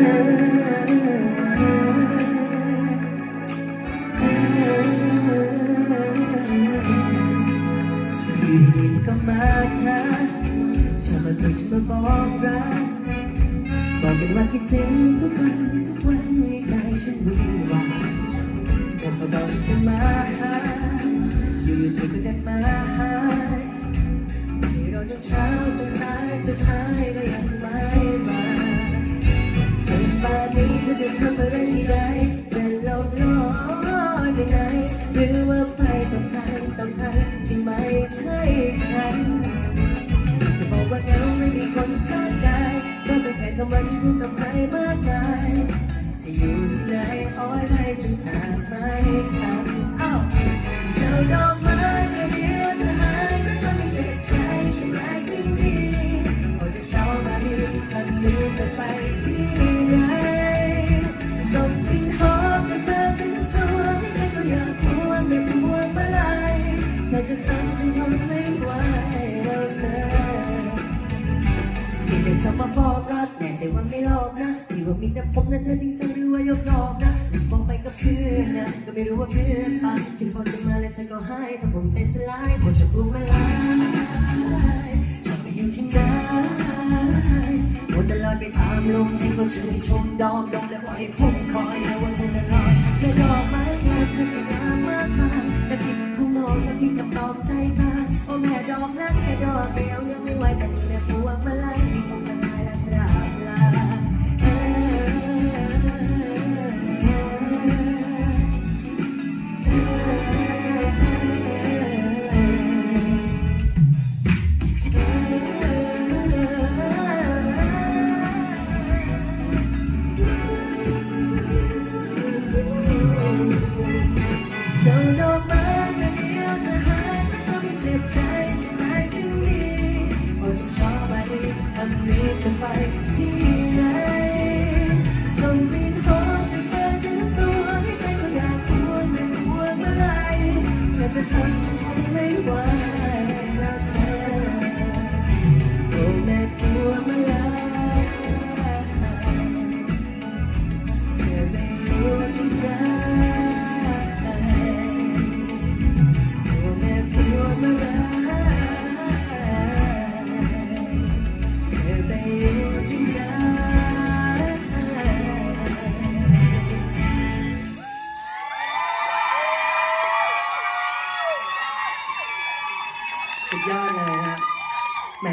ยู่ดีๆเธอก็มาทักชอบมาคุยฉันมาบอกรักบอกกันว่าคิดถึงทุกวันทุกวันในใจฉันวุ่นวายบอกเบาๆที่จะมาหาอยู่ๆเธอก็ได้มาหาให้รอจนเช้าจนสายสุดท้าย จะทำอะไรที่ใดจะหลบลอยไปไหนหรือว่าไปกับใครต่อใครที่ไม่ใช่ฉัน จะบอกว่าเหงาไม่มีคนข้างกายก็เป็นแค่คำว่าที่พูดกับใครมากมายจะอยู่ที่ไหนอ้อยไม่จนขามไม่ จะทำจนทนไม่ไหวแล้วเธอที่ได้ชอบมาบอกรักแน่ใจว่าไม่หลอกนะที่ว่ามีแต่ผมนะเธอจริงจังหรือว่ายกยอกนะบอกไปกับเพื่อนนะก็ไม่รู้ว่าเพื่อนตาคิดพอจะมาแล้วเธอก็หายถ้าผมใจสลายผมจะปลุกมาลายชอบไปอยู่ที่ไหนหมดตลอดไปตามลมให้ก็ชื่นชมดอมดอมแล้วว่าให้ผมคอยแล้วว่าเธอนั้ เจ้าดอกไม้กระเดียวจะหายไม่ทำให้เจ็บใจใช่ไหมสิ่งนี้โอ้จะชอบมาดีคำนี้จะไปที่ไหนส่งกลิ่นหอมจากเธอฉันสวยไม่ก็อยากพวงไม่พวงมาลัยเธอจะทำฉันทนไม่ไหว สุดยอดเลยนะแหม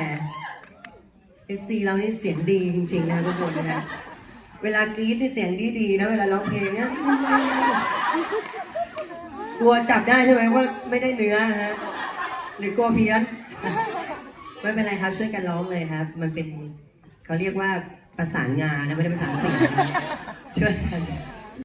เอซีเรานี่เสียงดีจริง ๆ นะทุกคนนะเวลากรี๊ดนี่เสียงดีดีๆนะเวลาร้องเพลงเนี่ยกลัวจับได้ใช่ไหมว่าไม่ได้เนื้อฮะหรือกลัวเพี้ยนไม่เป็นไรครับช่วยกันร้องเลยครับ มันเป็นเขาเรียกว่าประสานงานนะไม่ได้ประสานเสียงช่วยกัน